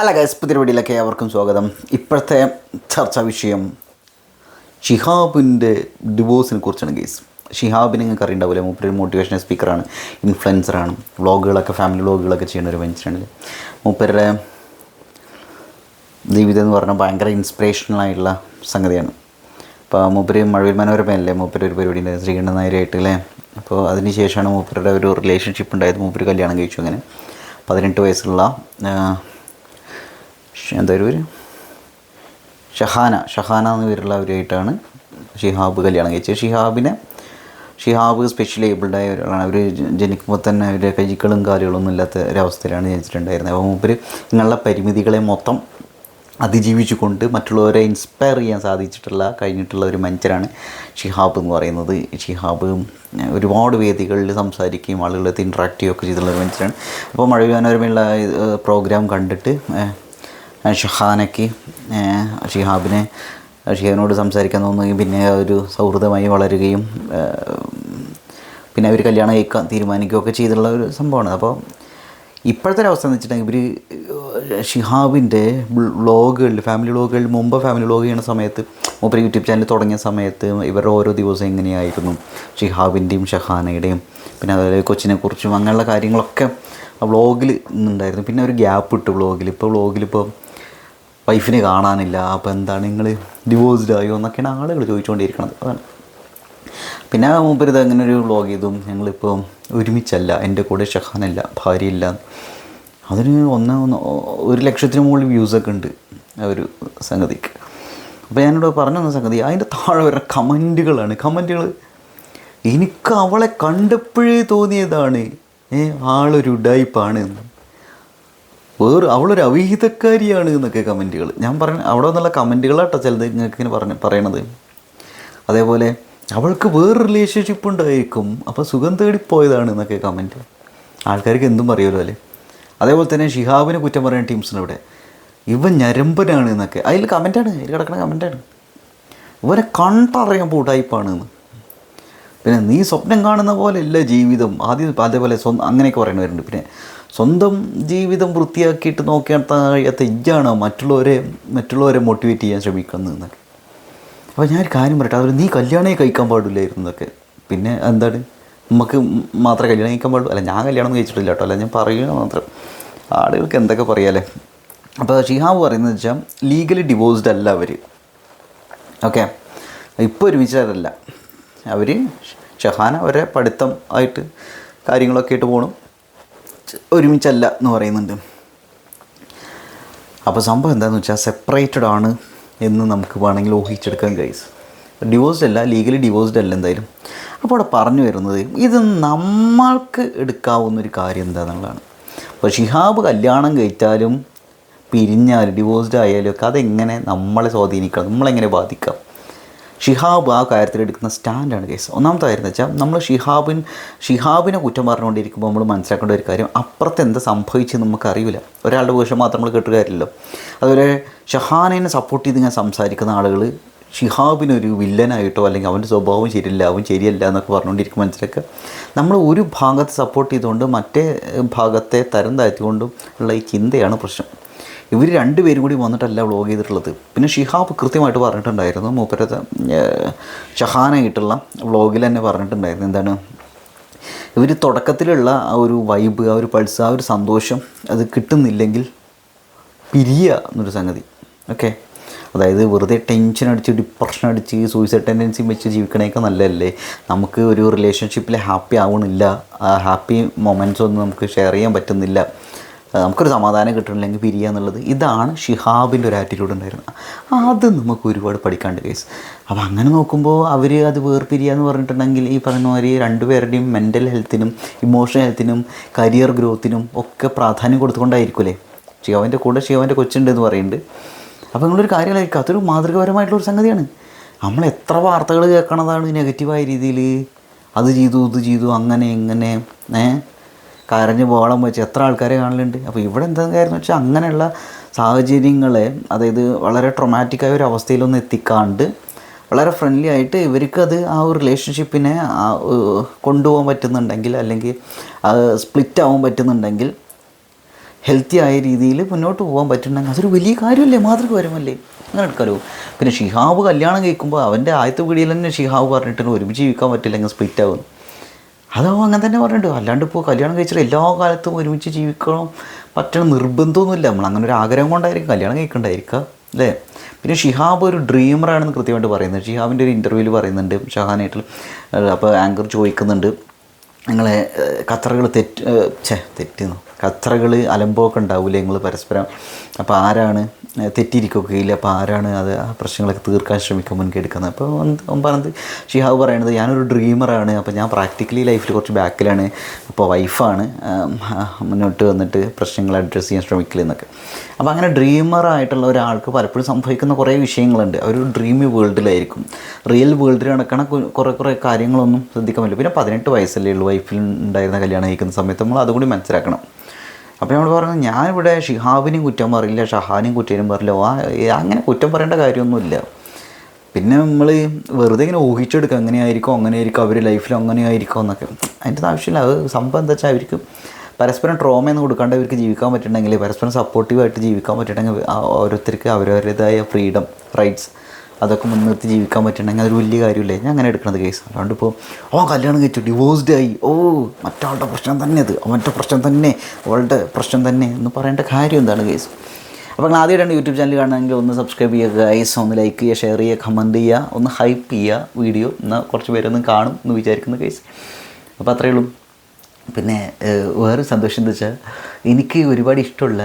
Hello guys പുതിയ വീഡിയോയിലേക്ക് അവർക്കും സ്വാഗതം. ഇപ്പോഴത്തെ ചർച്ചാ വിഷയം ഷിഹാബിന്റെ ഡിവോഴ്സിനെ കുറിച്ചാണ് ഗൈസ്. ഷിഹാബിനെ നിങ്ങൾക്ക് അറിയണ്ടാവില്ല? മൂപ്പര് മോട്ടിവേഷണൽ സ്പീക്കറാണ് ഇൻഫ്ലുവൻസറാണ് വ്ളോഗുകളൊക്കെ ഫാമിലി വ്ളോഗുകളൊക്കെ ചെയ്യുന്ന ഒരു മനുഷ്യനാണ്. മൂപ്പരുടെ ജീവിതം എന്ന് പറഞ്ഞാൽ ഭയങ്കര ഇൻസ്പിറേഷണൽ ആയിട്ടുള്ള സംഗതിയാണ്. അപ്പോൾ മൂപ്പര് മഴവിൽ മനോരമയല്ലേ മൂപ്പര് ഒരു പരിപാടി ഉണ്ടായത് ശ്രീകണ്ഠൻ നായരായിട്ട് അല്ലേ? അപ്പോൾ അതിന് ശേഷമാണ് മൂപ്പരുടെ ഒരു റിലേഷൻഷിപ്പ് ഉണ്ടായത്. മൂപ്പര് കല്യാണം കഴിച്ചു അങ്ങനെ. പതിനെട്ട് വയസ്സുള്ള ഒരു ഷഹാന. ഷഹാന എന്ന പേരുള്ള അവരായിട്ടാണ് ഷിഹാബ് കല്യാണം കഴിച്ചത്. ഷിഹാബിനെ ഷിഹാബ് സ്പെഷ്യൽ ഏബിൾഡായ ഒരാളാണ്. അവർ ജനിക്കുമ്പോൾ തന്നെ അവരുടെ കൈകളും കാലുകളൊന്നും ഇല്ലാത്ത ഒരവസ്ഥയിലാണ് ജനിച്ചിട്ടുണ്ടായിരുന്നത്. അപ്പോൾ മൂപ്പർ ഇങ്ങനെയുള്ള പരിമിതികളെ മൊത്തം അതിജീവിച്ചുകൊണ്ട് മറ്റുള്ളവരെ ഇൻസ്പയർ ചെയ്യാൻ സാധിച്ചിട്ടുള്ള കഴിഞ്ഞിട്ടുള്ള ഒരു മനുഷ്യരാണ് ഷിഹാബ് എന്ന് പറയുന്നത്. ഷിഹാബ് ഒരുപാട് വേദികളിൽ സംസാരിക്കുകയും ആളുകളെ ഇൻട്രാക്ട് ചെയ്യുകയൊക്കെ ചെയ്തിട്ടുള്ള ഒരു മനുഷ്യരാണ്. അപ്പോൾ മഴ പ്രോഗ്രാം കണ്ടിട്ട് ഷഹാനയ്ക്ക് ഷിഹാബിനെ ഷിഹാബിനോട് സംസാരിക്കാൻ തോന്നുകയും പിന്നെ ഒരു സൗഹൃദമായി വളരുകയും പിന്നെ അവർ കല്യാണം കഴിക്കാൻ തീരുമാനിക്കുകയൊക്കെ ചെയ്തിട്ടുള്ള ഒരു സംഭവമാണ്. അപ്പോൾ ഇപ്പോഴത്തെ അവസ്ഥ എന്ന് വെച്ചിട്ടുണ്ടെങ്കിൽ ഇവർ ഷിഹാബിന്റെ വ്ളോഗുകളിൽ ഫാമിലി വ്ളോഗുകളിൽ മുമ്പ് ഫാമിലി വ്ളോഗ് ചെയ്യുന്ന സമയത്ത് മൂപ്പർ യൂട്യൂബ് ചാനൽ തുടങ്ങിയ സമയത്ത് ഇവരുടെ ഓരോ ദിവസം എങ്ങനെയായിരുന്നു ഷിഹാബിന്റെയും ഷഹാനയുടെയും പിന്നെ അതുപോലെ കൊച്ചിനെക്കുറിച്ചും അങ്ങനെയുള്ള കാര്യങ്ങളൊക്കെ ആ വ്ളോഗിൽ ഉണ്ടായിരുന്നു പിന്നെ ഒരു ഗ്യാപ്പ് ഇട്ട് വ്ളോഗിൽ. ഇപ്പോൾ വ്ളോഗിൽ ഇപ്പോൾ വൈഫിനെ കാണാനില്ല. അപ്പോൾ എന്താണ് നിങ്ങൾ ഡിവോഴ്സ്ഡ് ആയോ എന്നൊക്കെയാണ് ആളുകൾ ചോദിച്ചുകൊണ്ടിരിക്കുന്നത് അതാണ്. പിന്നെ മൂപ്പരിത് അങ്ങനെ ഒരു വ്ളോഗ് ചെയ്തും. ഞങ്ങളിപ്പോൾ ഒരുമിച്ചല്ല. എന്റെ കൂടെ ഷഹാനല്ല ഭാര്യയില്ല. അതിന് ഒന്ന് ഒരു ലക്ഷത്തിന് മുകളിൽ വ്യൂസൊക്കെ ഉണ്ട് ആ ഒരു സംഗതിക്ക്. അപ്പോൾ ഞാനിവിടെ പറഞ്ഞു തന്ന സംഗതി അതിന്റെ താഴെ വരുന്ന കമന്റുകളാണ്. കമന്റുകൾ എനിക്ക് അവളെ കണ്ടപ്പോഴേ തോന്നിയതാണ് ഏ ആളൊരു ഉഡായിപ്പാണ് വേറെ അവളൊരു അവിഹിതക്കാരിയാണ് എന്നൊക്കെ കമന്റുകൾ. ഞാൻ പറഞ്ഞ അവിടെ നിന്നുള്ള കമന്റുകളാട്ടോ ചിലത് നിങ്ങൾക്ക് ഇങ്ങനെ പറഞ്ഞ് പറയണത്. അതേപോലെ അവൾക്ക് വേറെ റിലേഷൻഷിപ്പ് ഉണ്ടായിരിക്കും അപ്പോൾ സുഖം തേടിപ്പോയതാണ് എന്നൊക്കെ കമന്റ്. ആൾക്കാർക്ക് എന്തും പറയുമല്ലോ അല്ലേ? അതേപോലെ തന്നെ ഷിഹാബിനെ കുറ്റം പറയുന്ന ടീംസിന് ഇവിടെ ഇവൻ ഞരമ്പനാണ് എന്നൊക്കെ. അതിൽ കമന്റാണ് അതിൽ കിടക്കുന്ന കമന്റാണ്. ഇവനെ കണ്ടറിയാൻ പൂട്ടായിപ്പാണ് എന്ന്. പിന്നെ നീ സ്വപ്നം കാണുന്ന പോലെയല്ല ജീവിതം. ആദ്യം അതേപോലെ സ്വന്തം അങ്ങനെയൊക്കെ പറയണവരുണ്ട് പിന്നെ സ്വന്തം ജീവിതം വൃത്തിയാക്കിയിട്ട് നോക്കാൻ കഴിയാത്ത ഇജ്ജാണ് മറ്റുള്ളവരെ മറ്റുള്ളവരെ മോട്ടിവേറ്റ് ചെയ്യാൻ ശ്രമിക്കുന്നത് എന്നൊക്കെ. അപ്പോൾ ഞാനൊരു കാര്യം പറയട്ടെ. അതുപോലെ നീ കല്യാണമേ കഴിക്കാൻ പാടില്ലായിരുന്നു എന്നൊക്കെ. പിന്നെ എന്താണ്? നമുക്ക് മാത്രമേ കല്യാണം കഴിക്കാൻ പാടുള്ളൂ? അല്ല ഞാൻ കല്യാണം കഴിച്ചിട്ടില്ല കേട്ടോ. അല്ല ഞാൻ പറയുക മാത്രം. ആളുകൾക്ക് എന്തൊക്കെ പറയാലേ? അപ്പോൾ ഷിഹാബ് പറയുന്നത് വെച്ചാൽ ലീഗലി ഡിവോഴ്സ്ഡ് അല്ല അവർ ഓക്കെ ഇപ്പോൾ ഒരുമിച്ചല്ല അവർ ഷഹാന അവരെ പഠിത്തം ആയിട്ട് കാര്യങ്ങളൊക്കെ ആയിട്ട് പോകണം ഒരുമിച്ചല്ല എന്ന് പറയുന്നുണ്ട്. അപ്പോൾ സംഭവം എന്താണെന്ന് വെച്ചാൽ സെപ്പറേറ്റഡ് ആണ് എന്ന് നമുക്ക് വേണമെങ്കിൽ ഊഹിച്ചെടുക്കാൻ കഴിയും ഡിവോഴ്സ്ഡ് അല്ല ലീഗലി ഡിവോഴ്സ്ഡ് അല്ല എന്തായാലും. അപ്പോൾ അവിടെ പറഞ്ഞു വരുന്നത് ഇത് നമ്മൾക്ക് എടുക്കാവുന്ന ഒരു കാര്യം എന്താണെന്നുള്ളതാണ് അപ്പോൾ ഷിഹാബ് കല്യാണം കഴിച്ചാലും പിരിഞ്ഞാലും ഡിവോഴ്സ്ഡ് ആയാലും ഒക്കെ അതെങ്ങനെ നമ്മളെ സ്വാധീനിക്കണം നമ്മളെങ്ങനെ ബാധിക്കാം? ഷിഹാബ് ആ കാര്യത്തിൽ എടുക്കുന്ന സ്റ്റാൻഡാണ് കേസ്. ഒന്നാമത്തെ കാര്യം എന്ന് വെച്ചാൽ നമ്മൾ ഷിഹാബിൻ ഷിഹാബിനെ കുറ്റം പറഞ്ഞുകൊണ്ടിരിക്കുമ്പോൾ നമ്മൾ മനസ്സിലാക്കേണ്ട ഒരു കാര്യം അപ്പുറത്ത് എന്താ സംഭവിച്ചെന്ന് നമുക്കറിയില്ല ഒരാളുടെ വേഷം മാത്രം നമ്മൾ കേട്ട് കാര്യമില്ലല്ലോ. അതുപോലെ ഷഹാനെ സപ്പോർട്ട് ചെയ്ത് ഇങ്ങനെ സംസാരിക്കുന്ന ആളുകൾ ഷിഹാബിനൊരു വില്ലനായിട്ടോ അല്ലെങ്കിൽ അവന്റെ സ്വഭാവം ശരിയല്ല അവൻ ശരിയല്ല എന്നൊക്കെ പറഞ്ഞുകൊണ്ടിരിക്കും മനസ്സിലാക്കുക. നമ്മൾ ഒരു ഭാഗത്ത് സപ്പോർട്ട് ചെയ്തുകൊണ്ട് മറ്റേ ഭാഗത്തെ തരം താഴ്ത്തിക്കൊണ്ടും ഉള്ള ഈ ചിന്തയാണ് പ്രശ്നം. ഇവർ രണ്ടുപേരും കൂടി വന്നിട്ടല്ല വ്ളോഗ് ചെയ്തിട്ടുള്ളത്. പിന്നെ ഷിഹാബ് കൃത്യമായിട്ട് പറഞ്ഞിട്ടുണ്ടായിരുന്നു മൂപ്പരത്തെ ഷഹാനായിട്ടുള്ള വ്ളോഗിൽ തന്നെ പറഞ്ഞിട്ടുണ്ടായിരുന്നു. എന്താണ്? ഇവർ തുടക്കത്തിലുള്ള ആ ഒരു വൈബ് ആ ഒരു പൾസ് ആ ഒരു സന്തോഷം അത് കിട്ടുന്നില്ലെങ്കിൽ പിരിയുക എന്നൊരു സംഗതി. ഓക്കെ? അതായത് വെറുതെ ടെൻഷൻ അടിച്ച് ഡിപ്രഷൻ അടിച്ച് സൂയിസൈഡ് ടെൻഡൻസി വെച്ച് ജീവിക്കണേക്കാൾ നല്ലതല്ലേ? നമുക്ക് ഒരു റിലേഷൻഷിപ്പിൽ ഹാപ്പി ആവണില്ല. ആ ഹാപ്പി മൊമെന്റ്സ് ഒന്നും നമുക്ക് ഷെയർ ചെയ്യാൻ പറ്റുന്നില്ല. നമുക്കൊരു സമാധാനം കിട്ടണില്ലെങ്കിൽ പിരിയുക എന്നുള്ളത് ഇതാണ് ഷിഹാബിന്റെ ഒരു ആറ്റിറ്റ്യൂഡ് ഉണ്ടായിരുന്നത്. അത് നമുക്ക് ഒരുപാട് പഠിക്കാണ്ട് കേസ് അപ്പോൾ അങ്ങനെ നോക്കുമ്പോൾ അവർ അത് വേർപിരിയുക എന്ന് പറഞ്ഞിട്ടുണ്ടെങ്കിൽ ഈ പറയുന്ന മാതിരി രണ്ടുപേരുടെയും മെന്റൽ ഹെൽത്തിനും ഇമോഷണൽ ഹെൽത്തിനും കരിയർ ഗ്രോത്തിനും ഒക്കെ പ്രാധാന്യം കൊടുത്തുകൊണ്ടായിരിക്കുമല്ലേ ഷിഹാവിന്റെ കൂടെ ഷിഹാവിന്റെ കൊച്ചുണ്ട് എന്ന് പറയുന്നുണ്ട്. അപ്പോൾ നിങ്ങളൊരു കാര്യമായിരിക്കും അതൊരു മാതൃകാപരമായിട്ടുള്ളൊരു സംഗതിയാണ്. നമ്മൾ എത്ര വാർത്തകൾ കേൾക്കണതാണ് നെഗറ്റീവായ രീതിയിൽ. അത് ചെയ്തു ഇത് ചെയ്തു അങ്ങനെ ഇങ്ങനെ ഏ കരഞ്ഞ് ബോളം വെച്ച് എത്ര ആൾക്കാരെ കാണലുണ്ട്. അപ്പോൾ ഇവിടെ എന്താ കാര്യം വെച്ചാൽ അങ്ങനെയുള്ള സാഹചര്യങ്ങളെ അതായത് വളരെ ട്രൊമാറ്റിക്കായ ഒരു അവസ്ഥയിലൊന്നും എത്തിക്കാണ്ട് വളരെ ഫ്രണ്ട്ലി ആയിട്ട് ഇവർക്ക് അത് ആ ഒരു റിലേഷൻഷിപ്പിനെ കൊണ്ടുപോകാൻ പറ്റുന്നുണ്ടെങ്കിൽ അല്ലെങ്കിൽ സ്പ്ലിറ്റ് ആവാൻ പറ്റുന്നുണ്ടെങ്കിൽ ഹെൽത്തി ആയ രീതിയിൽ മുന്നോട്ട് പോകാൻ പറ്റുന്നുണ്ടെങ്കിൽ അതൊരു വലിയ കാര്യമല്ലേ? മാതൃക വരുമല്ലേ അങ്ങനെ എടുക്കാലോ. പിന്നെ ഷിഹാബ് കല്യാണം കഴിക്കുമ്പോൾ അവന്റെ ആദ്യത്തെ വീടിയിൽ തന്നെ ഷിഹാബ് പറഞ്ഞിട്ട് ഒരുമിച്ച് ജീവിക്കാൻ പറ്റില്ലെങ്കിൽ സ്പ്ലിറ്റ് ആകുന്നു അതാവും അങ്ങനെ തന്നെ പറഞ്ഞിട്ടുണ്ട് അല്ലാണ്ട് ഇപ്പോൾ കല്യാണം കഴിച്ചാൽ എല്ലാ കാലത്തും ഒരുമിച്ച് ജീവിക്കണം പറ്റണ നിർബന്ധമൊന്നുമില്ല. നമ്മൾ അങ്ങനെ ഒരു ആഗ്രഹം കൊണ്ടായിരിക്കും കല്യാണം കഴിക്കണ്ടായിരിക്കുക അല്ലേ? പിന്നെ ഷിഹാബ് ഒരു ഡ്രീമറാണെന്ന് കൃത്യമായിട്ട് പറയുന്നത് ഷിഹാബിന്റെ ഒരു ഇന്റർവ്യൂവിൽ പറയുന്നുണ്ട് ഷഹാനായിട്ട് അപ്പോൾ ആങ്കർ ചോദിക്കുന്നുണ്ട്. നിങ്ങളെ ഖത്തറുകൾ തെറ്റ് ഛേ തെറ്റുന്നു? കത്തറകൾ അലമ്പൊക്കെ ഉണ്ടാവില്ലേ നിങ്ങൾ പരസ്പരം? അപ്പോൾ ആരാണ് തെറ്റിയിരിക്കുകയൊക്കെ അപ്പോൾ ആരാണ് അത് ആ പ്രശ്നങ്ങളൊക്കെ തീർക്കാൻ ശ്രമിക്കാൻ മുൻകൈ എടുക്കുന്നത്? അപ്പോൾ അവൻ ഷിഹാവ് പറയണത് ഞാനൊരു ഡ്രീമറാണ് അപ്പോൾ ഞാൻ പ്രാക്ടിക്കലി ലൈഫിൽ കുറച്ച് ബാക്കിലാണ് അപ്പോൾ വൈഫാണ് മുന്നോട്ട് വന്നിട്ട് പ്രശ്നങ്ങൾ അഡ്രസ്സ് ചെയ്യാൻ ശ്രമിക്കലെന്നൊക്കെ അപ്പോൾ അങ്ങനെ ഡ്രീമറായിട്ടുള്ള ഒരാൾക്ക് പലപ്പോഴും സംഭവിക്കുന്ന കുറേ വിഷയങ്ങളുണ്ട്. ഒരു ഡ്രീമി വേൾഡിലായിരിക്കും റിയൽ വേൾഡിൽ നടക്കണ കുറേ കുറേ കാര്യങ്ങളൊന്നും ശ്രദ്ധിക്കാൻ പറ്റില്ല. പിന്നെ പതിനെട്ട് വയസ്സല്ലേ ഉള്ളൂ വൈഫിൽ ഉണ്ടായിരുന്ന കല്യാണം കഴിക്കുന്ന സമയത്ത് നമ്മൾ അതുകൂടി മനസ്സിലാക്കണം. അപ്പോൾ നമ്മൾ പറഞ്ഞു ഞാനിവിടെ ഷിഹാബിനെയും കുറ്റം പറയില്ല ഷഹാനെയും കുറ്റം പറയില്ല ആ അങ്ങനെ കുറ്റം പറയേണ്ട കാര്യമൊന്നുമില്ല. പിന്നെ നമ്മൾ വെറുതെ ഇങ്ങനെ ഊഹിച്ചെടുക്കുക അങ്ങനെയായിരിക്കും അങ്ങനെയായിരിക്കും അവർ ലൈഫിൽ അങ്ങനെയായിരിക്കും എന്നൊക്കെ. അതിന്റെ ആവശ്യമില്ല അത് സംഭവം എന്താ വെച്ചാൽ അവർക്ക് പരസ്പരം എന്ന് കൊടുക്കാണ്ട് അവർക്ക് ജീവിക്കാൻ പറ്റുന്നുണ്ടെങ്കിൽ പരസ്പരം സപ്പോർട്ടീവായിട്ട് ജീവിക്കാൻ പറ്റുന്നുണ്ടെങ്കിൽ ഓരോരുത്തർക്ക് അവരവരുടേതായ ഫ്രീഡം റൈറ്റ്സ് അതൊക്കെ മുൻനിർത്തി ജീവിക്കാൻ പറ്റുന്നുണ്ടെങ്കിൽ അതൊരു വലിയ കാര്യമില്ലേ. ഞാൻ അങ്ങനെ എടുക്കുന്നത് കേസ്. അല്ലാണ്ട് ഇപ്പോൾ ഓ കല്യാണം കഴിച്ചു ഡിവോഴ്സ്ഡ് ആയി. ഓ മറ്റാളുടെ പ്രശ്നം തന്നെ അത് അവന്റെ പ്രശ്നം തന്നെ. അവളുടെ പ്രശ്നം തന്നെ എന്ന് പറയേണ്ട കാര്യം എന്താണ് കേസ്? അപ്പോൾ നിങ്ങൾ ആദ്യമായിട്ടാണ് യൂട്യൂബ് ചാനൽ കാണണമെങ്കിൽ ഒന്ന് സബ്സ്ക്രൈബ് ചെയ്യുക ഗൈസ് ഒന്ന് ലൈക്ക് ചെയ്യുക ഷെയർ ചെയ്യുക കമന്റ് ചെയ്യുക. ഒന്ന് ഹൈപ്പ് ചെയ്യുക വീഡിയോ എന്നാൽ കുറച്ച് പേരൊന്നും കാണും എന്ന് വിചാരിക്കുന്ന കേസ്. അപ്പോൾ അത്രയേ ഉള്ളൂ. പിന്നെ വേറൊരു വേറെ സന്തോഷം എന്താ വെച്ചാൽ എനിക്ക് ഒരുപാട് ഇഷ്ടമുള്ള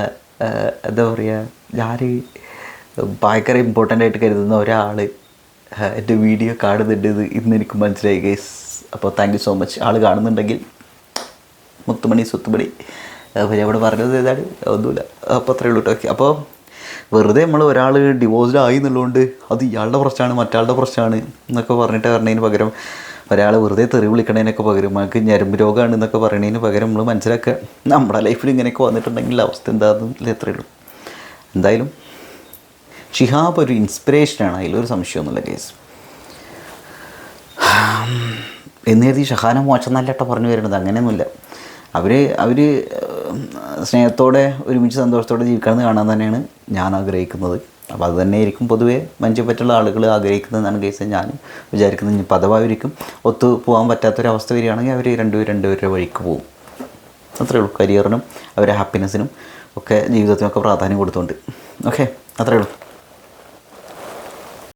എന്താ പറയുക ഞാൻ ഭയങ്കര ഇമ്പോർട്ടന്റ് ആയിട്ട് കരുതുന്ന ഒരാൾ എന്റെ വീഡിയോ കാണുന്നുണ്ട് ഇത് ഇന്ന് എനിക്ക് മനസ്സിലായി ഗൈസ് അപ്പോൾ thank you so much all കാണുന്നുണ്ടെങ്കിൽ മുത്തുമണി സ്വത്തുമണി അപ്പോൾ ഞാൻ ഇവിടെ പറഞ്ഞത് ഏതാണ്? ഒന്നുമില്ല. അപ്പോൾ അത്രയേ ഉള്ളൂ കേട്ടോ അപ്പോൾ വെറുതെ നമ്മൾ ഒരാൾ ഡിവോഴ്സ്ഡായി എന്നുള്ളതുകൊണ്ട് അത് ഇയാളുടെ പ്രശ്നമാണ് മറ്റാളുടെ പ്രശ്നമാണ് എന്നൊക്കെ പറഞ്ഞിട്ട് പറഞ്ഞതിന് പകരം ഒരാൾ വെറുതെ തെറി വിളിക്കണതിനൊക്കെ പകരം നമുക്ക് ഞരമ്പ് രോഗമാണ് എന്നൊക്കെ പറയണതിന് പകരം നമ്മൾ മനസ്സിലാക്കുക നമ്മുടെ ലൈഫിൽ ഇങ്ങനെയൊക്കെ വന്നിട്ടുണ്ടെങ്കിൽ അവസ്ഥ എന്താണെന്നില്ല ഉള്ളൂ. എന്തായാലും ഷിഹാബ് ഒരു ഇൻസ്പിറേഷനാണ് അതിലൊരു സംശയമൊന്നുമില്ല കേസ് എന്ന് കരുതി ഷഹാന മോശം നല്ലട്ടോ പറഞ്ഞു വരുന്നത് അങ്ങനെയൊന്നുമില്ല. അവർ അവർ സ്നേഹത്തോടെ ഒരുമിച്ച് സന്തോഷത്തോടെ ജീവിക്കണമെന്ന് കാണാൻ തന്നെയാണ് ഞാൻ ആഗ്രഹിക്കുന്നത്. അപ്പോൾ അത് തന്നെയായിരിക്കും പൊതുവേ മനുഷ്യപ്പറ്റുള്ള ആളുകൾ ആഗ്രഹിക്കുന്നതെന്നാണ് കേസ് ഞാൻ വിചാരിക്കുന്നത്. ഇനി പദവായിരിക്കും ഒത്തു പോകാൻ പറ്റാത്തൊരവസ്ഥ വരികയാണെങ്കിൽ അവർ രണ്ടുപേരും രണ്ടുപേരുടെ വഴിക്ക് പോകും അത്രയേ ഉള്ളൂ. കരിയറിനും അവരുടെ ഹാപ്പിനെസ്സിനും ഒക്കെ ജീവിതത്തിനൊക്കെ പ്രാധാന്യം കൊടുത്തുകൊണ്ട് ഓക്കെ അത്രയേ ഉള്ളൂ.